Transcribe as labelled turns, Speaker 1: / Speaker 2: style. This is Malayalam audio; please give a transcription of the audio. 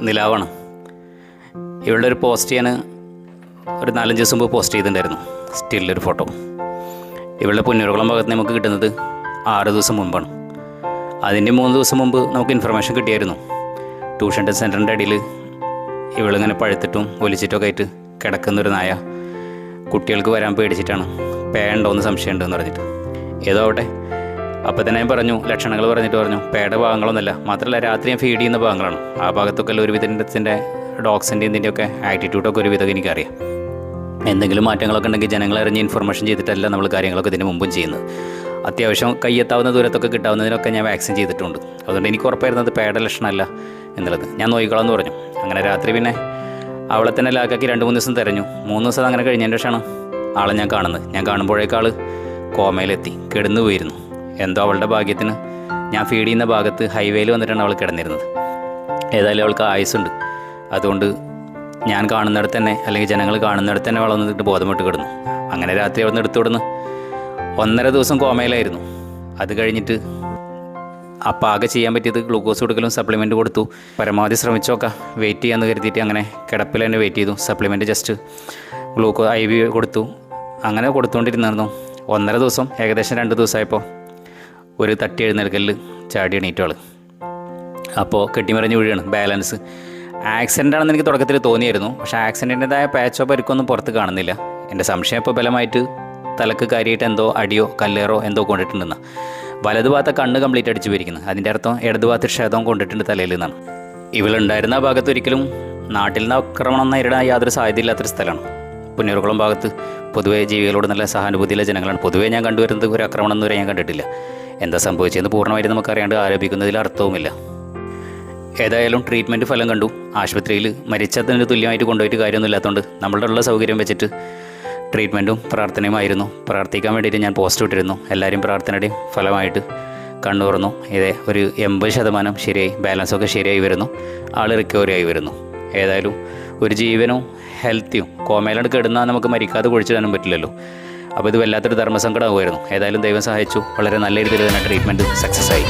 Speaker 1: നിലാവാണ്. ഇവളുടെ ഒരു പോസ്റ്റ് ഞാൻ ഒരു നാലഞ്ച് ദിവസം മുമ്പ് പോസ്റ്റ് ചെയ്തിട്ടുണ്ടായിരുന്നു. സ്റ്റില്ലൊരു ഫോട്ടോ ഇവളുടെ പുന്നൂരുകുളം ഭാഗത്ത് നമുക്ക് കിട്ടുന്നത് ആറ് ദിവസം മുമ്പാണ്. അതിന്റെ മൂന്ന് ദിവസം മുമ്പ് നമുക്ക് ഇൻഫർമേഷൻ കിട്ടിയായിരുന്നു. ട്യൂഷൻ സെന്ററിന്റെ അടിയിൽ ഇവളിങ്ങനെ പഴുത്തിട്ടും ഒലിച്ചിട്ടൊക്കെ ആയിട്ട് കിടക്കുന്നൊരു നായ കുട്ടികൾക്ക് വരാൻ പേടിച്ചിട്ടാണ്. പേണ്ടോന്ന് സംശയമുണ്ടെന്ന് പറഞ്ഞിട്ട്. ഏതോ ആവട്ടെ. അപ്പോൾ തന്നെ ഞാൻ പറഞ്ഞു ലക്ഷണങ്ങൾ പറഞ്ഞിട്ട് പറഞ്ഞു. പേട ഭാഗങ്ങളൊന്നുമല്ല മാത്രമല്ല രാത്രി ഞാൻ ഫീഡ് ചെയ്യുന്ന ഭാഗങ്ങളാണ്. ആ ഭാഗത്തൊക്കെ ഒരു വിധത്തിന്റെ ഡോഗ്സിന്റെ ഇതിന്റെയൊക്കെ ആറ്റിറ്റ്യൂഡൊക്കെ ഒരു വിധം എനിക്കറിയാം. എന്തെങ്കിലും മാറ്റങ്ങളൊക്കെ ഉണ്ടെങ്കിൽ ജനങ്ങൾ അറിഞ്ഞ് ഇൻഫർമേഷൻ ചെയ്തിട്ടല്ല നമ്മൾ കാര്യങ്ങളൊക്കെ ഇതിന് മുമ്പും ചെയ്യുന്നത്. അത്യാവശ്യം കയ്യെത്താവുന്ന ദൂരത്തൊക്കെ കിട്ടാവുന്നതിനൊക്കെ ഞാൻ വാക്സിൻ ചെയ്തിട്ടുണ്ട്. അതുകൊണ്ട് എനിക്ക് ഉറപ്പായിരുന്നത് പേട ലക്ഷണമല്ല എന്നുള്ളത്. ഞാൻ നോക്കിക്കോളാം എന്ന് പറഞ്ഞു. അങ്ങനെ രാത്രി പിന്നെ അവളെ തന്നെ ലാക്കാക്കി രണ്ട് മൂന്ന് ദിവസം തിരഞ്ഞു. മൂന്ന് ദിവസം അങ്ങനെ കഴിഞ്ഞതിന്റെ ശേഷമാണ് ആളെ ഞാൻ കാണുന്നത്. ഞാൻ കാണുമ്പോഴേക്കാൾ കോമയിലെത്തി കിടന്നു പോയിരുന്നു എന്തോ അവളുടെ ഭാഗ്യത്തിന്. ഞാൻ ഫീഡ് ചെയ്യുന്ന ഭാഗത്ത് ഹൈവേയിൽ വന്നിട്ടാണ് അവൾ കിടന്നിരുന്നത്. ഏതായാലും അവൾക്ക് ആയുസ്സുണ്ട്. അതുകൊണ്ട് ഞാൻ കാണുന്നിടത്ത് തന്നെ അല്ലെങ്കിൽ ജനങ്ങൾ കാണുന്നിടത്ത് തന്നെ വളർന്നിട്ട് ബോധമിട്ട് കിടന്നു. അങ്ങനെ രാത്രി അവിടെ നിന്ന് എടുത്തുവിടുന്ന് ഒന്നര ദിവസം കോമയിലായിരുന്നു. അത് കഴിഞ്ഞിട്ട് അപ്പം ആകെ ചെയ്യാൻ പറ്റിയത് ഗ്ലൂക്കോസ് കൊടുക്കലും സപ്ലിമെന്റ് കൊടുത്തു. പരമാവധി ശ്രമിച്ചോക്കാം വെയിറ്റ് ചെയ്യാന്ന് കരുതിയിട്ട് അങ്ങനെ കിടപ്പിൽ തന്നെ വെയിറ്റ് ചെയ്തു. Supplement just glucose I V കൊടുത്തു. അങ്ങനെ കൊടുത്തുകൊണ്ടിരുന്നായിരുന്നു. ഒന്നര ദിവസം ഏകദേശം രണ്ട് ദിവസമായപ്പോൾ ഒരു തട്ടി എഴുന്നേൽക്കലിൽ ചാടി എണീറ്റോൾ അപ്പോൾ കെട്ടിമറിഞ്ഞ് വീഴാണ് ബാലൻസ്. ആക്സിഡന്റ് ആണെന്ന് എനിക്ക് തുടക്കത്തിൽ തോന്നിയായിരുന്നു. പക്ഷേ ആക്സിഡന്റിന്റെതായ പാച്ചോ പരിക്കൊന്നും പുറത്ത് കാണുന്നില്ല. എന്റെ സംശയം ഇപ്പോൾ ബലമായിട്ട് തലക്ക് കാര്യമായിട്ട് എന്തോ അടിയോ കല്ലേറോ എന്തോ കൊണ്ടിട്ടുണ്ടെന്ന്. വലതു ഭാഗത്തെ കണ്ണ് കംപ്ലീറ്റ് അടിച്ചു പോയിരിക്കുന്നത് അതിന്റെ അർത്ഥം ഇടതു ഭാഗത്ത് ക്ഷേതം കൊണ്ടിട്ടുണ്ട് തലയിൽ നിന്നാണ്. ഇവളുണ്ടായിരുന്ന ഭാഗത്ത് ഒരിക്കലും നാട്ടിൽ നിന്ന് ആക്രമണം നേരിടാൻ യാതൊരു സാധ്യതയില്ലാത്തൊരു സ്ഥലമാണ്. പുന്നൂർകുളം ഭാഗത്ത് പൊതുവേ ജീവികളോട് നല്ല സഹാനുഭൂതിയുള്ള ജനങ്ങളാണ്. പൊതുവേ ഞാൻ കണ്ടുവരുന്നത് ഒരു ആക്രമണം എന്ന് വരെ ഞാൻ കണ്ടിട്ടില്ല. എന്താ സംഭവിച്ചതെന്ന് പൂർണമായിട്ട് നമുക്കറിയാണ്ട് ആരോപിക്കുന്നതിൽ അർത്ഥവുമില്ല. ഏതായാലും ട്രീറ്റ്മെന്റ് ഫലം കണ്ടു. ആശുപത്രിയിൽ മരിച്ചതിന് തുല്യമായിട്ട് കൊണ്ടുപോയിട്ട് കാര്യമൊന്നുമില്ലാത്തതുകൊണ്ട് നമ്മളുടെ ഉള്ള സൗകര്യം വെച്ചിട്ട് ട്രീറ്റ്മെന്റും പ്രാർത്ഥനയുമായിരുന്നു പ്രാർത്ഥിക്കാൻ വേണ്ടിയിട്ട് ഞാൻ പോസ്റ്റ് ഇട്ടിരുന്നു. എല്ലാവരും പ്രാർത്ഥനയുടെയും ഫലമായിട്ട് കണ്ണു തുറന്നു. ഇതേ ഒരു എൺപത് ശതമാനം ശരിയായി ബാലൻസൊക്കെ ശരിയായി വരുന്നു. ആൾ റിക്കവറി ആയി വരുന്നു. ഏതായാലും ഒരു ജീവനും ഹെൽത്തിയും കോമയിലാണ് കിടന്നാൽ നമുക്ക് മരിക്കാതെ കുഴിച്ചിടാനും പറ്റില്ലല്ലോ. അപ്പോൾ ഇത് വല്ലാത്തൊരു ധർമ്മസങ്കടമാകുമായിരുന്നു ഏതായാലും ദൈവം സഹായിച്ചു. വളരെ നല്ല രീതിയിൽ തന്നെ ട്രീറ്റ്മെന്റ് സക്സസ് ആയി.